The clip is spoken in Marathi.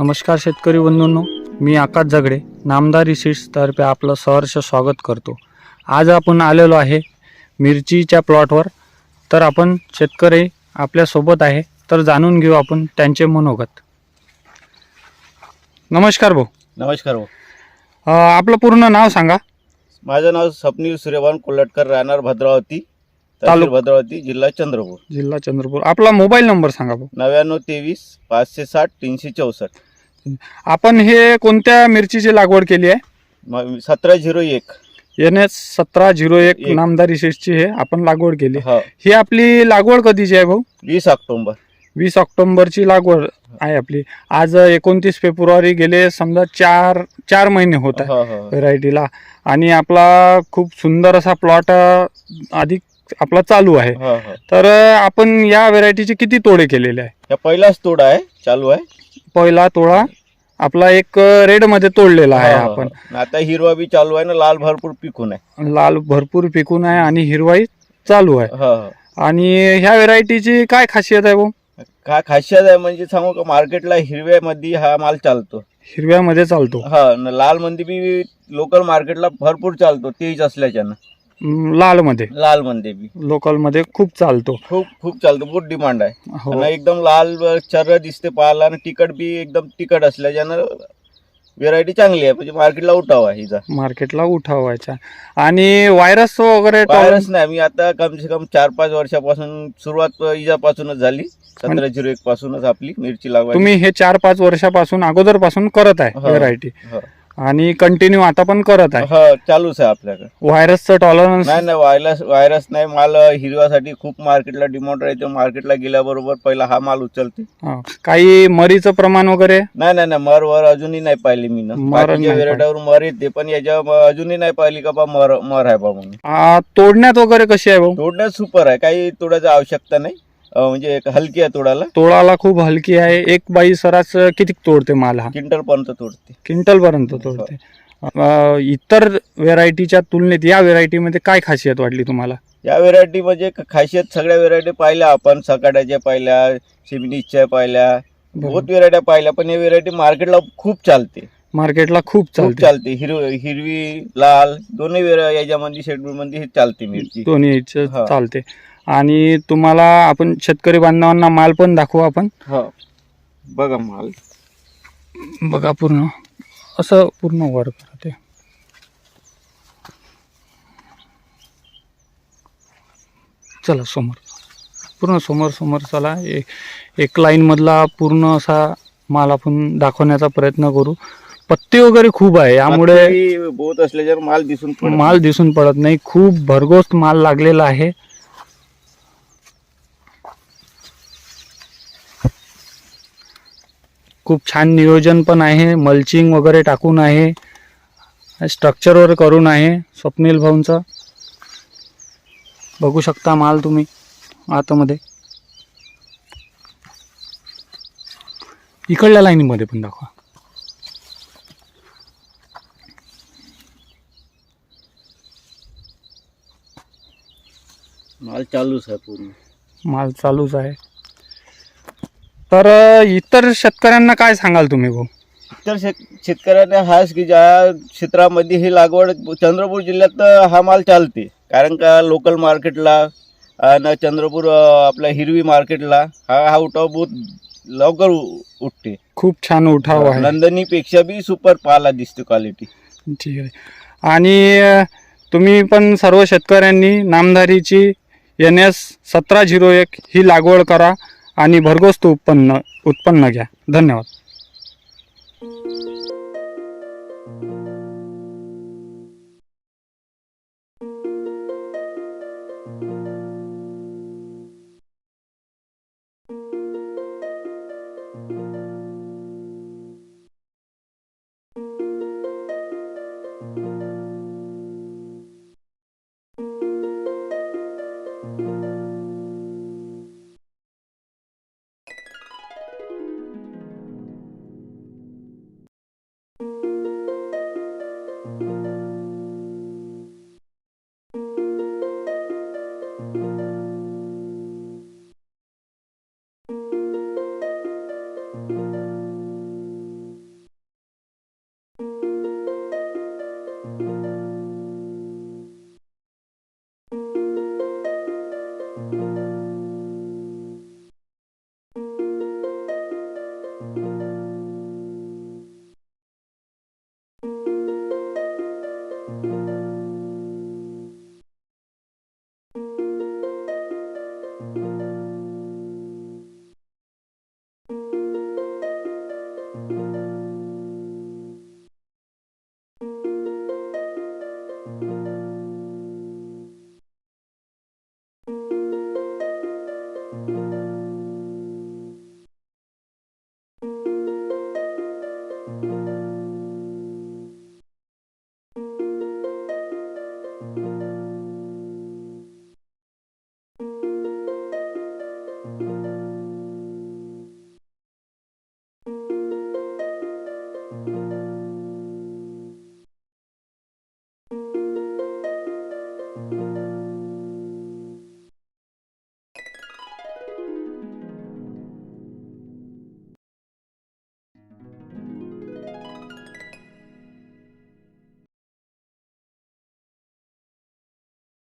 नमस्कार शेतकरी बंधूंनो मी आकाश जगडे नामदार तर्फे आपलं सहर्ष स्वागत करतो. आज आपण आलेलो आहे मिरचीच्या प्लॉटवर तर आपण शेतकरी आपल्यासोबत आहे तर जाणून घेऊ आपण त्यांचे मनोगत. नमस्कार भाऊ. नमस्कार भाऊ. आपलं पूर्ण नाव सांगा. माझं नाव स्वप्नील सूर्यभान कोल्हटकर राहणार भद्रावती तालुक- भद्रावती जिल्हा चंद्रपूर. जिल्हा चंद्रपूर. आपला मोबाईल नंबर सांगा भाऊ. नव्याण्णव तेवीस पाचशे साठ तीनशे चौसष्ट. आपण हे कोणत्या मिरचीची लागवड केली आहे? सतरा झिरो एक. एन एस सतरा झिरो एक. नामदार ची हे आपण लागवड केली. हा. ही आपली लागवड कधीची आहे भाऊ? वीस ऑक्टोबर. वीस ऑक्टोबरची लागवड आहे आपली. आज एकोणतीस फेब्रुवारी गेले समजा चार चार महिने होत आहे हा, हा. व्हेरायटीला. आणि आपला खूप सुंदर असा प्लॉट अधिक आपला चालू आहे. तर आपण या व्हेरायटीचे किती तोडे केलेले आहे? पहिलाच तोडा आहे चालू आहे. पहिला तोडा आपला एक रेडमध्ये तोडलेला आहे हा, हा, आपण. हा. आता हिरवा बी चालू आहे ना लाल भरपूर पिकून आहे. लाल भरपूर पिकून आहे आणि हिरवाई चालू आहे. हा, हा. आणि ह्या व्हेरायटीची काय खासियत आहे भाऊ? काय खासियत आहे म्हणजे सांगू का मार्केटला हिरव्यामध्ये हा माल चालतो. हिरव्यामध्ये चालतो. हा न लाल मध्ये बी लोकल मार्केटला भरपूर चालतो तेज असल्याच्यानं. लाल मध्ये लाल मध्ये बी. लोकलमध्ये खूप चालतो. खूप खूप चालतो बहुत डिमांड आहे. हो. आणि एकदम लाल चर्र दिसते पाहायला आणि तिखट बी एकदम तिखट असल्याच्यानं व्हेरायटी चांगली आहे. म्हणजे मार्केटला उठाव आहे हिचा. मार्केटला उठावायचा. आणि व्हायरस वगैरे व्हायरस नाही. मी आता कम से कम चार पाच वर्षापासून सुरुवात इजापासूनच झाली. सतरा झिरो एक पासूनच आपली मिरची लागवायची. तुम्ही हे चार पाच वर्षापासून अगोदरपासून करत आहे हो. व्हेरायटी हो. आणि कंटिन्यू आता पण करत आहे. हो चालूच आहे आपल्याकडे. व्हायरसचं टॉलरन्स नाही नाही व्हायरस व्हायरस नाही माल हिरव्यासाठी खूप मार्केटला डिमांड राहते मार्केटला गेल्याबरोबर पहिला हा माल उचलते. काही मरीचं प्रमाण वगैरे? नाही नाही नाही मर वर अजूनही नाही पाहिली मी ना. मर बाकीच्या नाही व्हेरायटीवर मर येते पण याच्या म- अजूनही नाही पाहिली का बा मर मर आहे बा म्हणून. आ, तोडण्यात वगैरे कशी आहे भाऊ? तोडण्यात सुपर आहे. काही तोडायची आवश्यकता नाही. म्हणजे एक हलकी आहे तोडायला. तोडाला खूप हलकी आहे. एक बाई सरास किती तोडते माल हा? क्विंटल पर्यंत तोडते. क्विंटल पर्यंत तोडते. आ, इतर व्हेरायटीच्या तुलनेत या व्हेरायटीमध्ये काय खासियत वाटली तुम्हाला? या व्हेरायटी म्हणजे क- खासियत सगळ्या व्हेरायटी पाहिल्या. आपण सकाड्याच्या पाहिल्या शिमिनीच्या पाहिल्या बहुत व्हेरायट्या पाहिल्या पण या व्हेरायटी मार्केटला खूप चालते. मार्केटला खूप खूप चालते. चालते. हिरव हिरवी लाल दोन्ही याच्यामध्ये शेड्यूल मध्ये हे चालते मिरची. दोन्ही हा. चालते. आणि तुम्हाला आपण शेतकरी बांधवांना माल पण दाखवू आपण. हो. बघा माल. बघा पूर्ण. असं पूर्ण वर करा ते. चला समोर. पूर्ण समोर समोर चला. ए- एक लाईन मधला पूर्ण असा माल आपण दाखवण्याचा प्रयत्न करू. पत्ते वगैरे खूप आहे. यामुळे माल दिसून पडत माल दिसून पडत नाही. खूप भरघोस माल लागलेला आहे. खूप छान नियोजन पण आहे मल्चिंग वगैरे टाकून आहे स्ट्रक्चरवर करून आहे स्वप्नील भाऊंचं. बघू शकता माल तुम्ही आतमध्ये. इकडल्या लाईनीमध्ये पण दाखवा. माल चालूच आहे पूर्ण. माल चालूच आहे. तर इतर शेतकऱ्यांना काय सांगाल तुम्ही भाऊ? तर शेत शेतकऱ्यांना हाच की ज्या क्षेत्रामध्ये ही लागवड चंद्रपूर जिल्ह्यात हा माल चालते. कारण का लोकल मार्केटला आणि चंद्रपूर आपल्या हिरवी मार्केटला हा हा उठाव बहुत लवकर उठते. खूप छान उठाव आहे. नंदनीपेक्षा बी सुपर पाला दिसते क्वालिटी ठीक आहे. आणि तुम्ही पण सर्व शेतकऱ्यांनी नामधारीची एन एस सतरा झिरो एक ही लागवड करा. आणि भरघोस उत्पन्न उत्पन्न घ्या. धन्यवाद.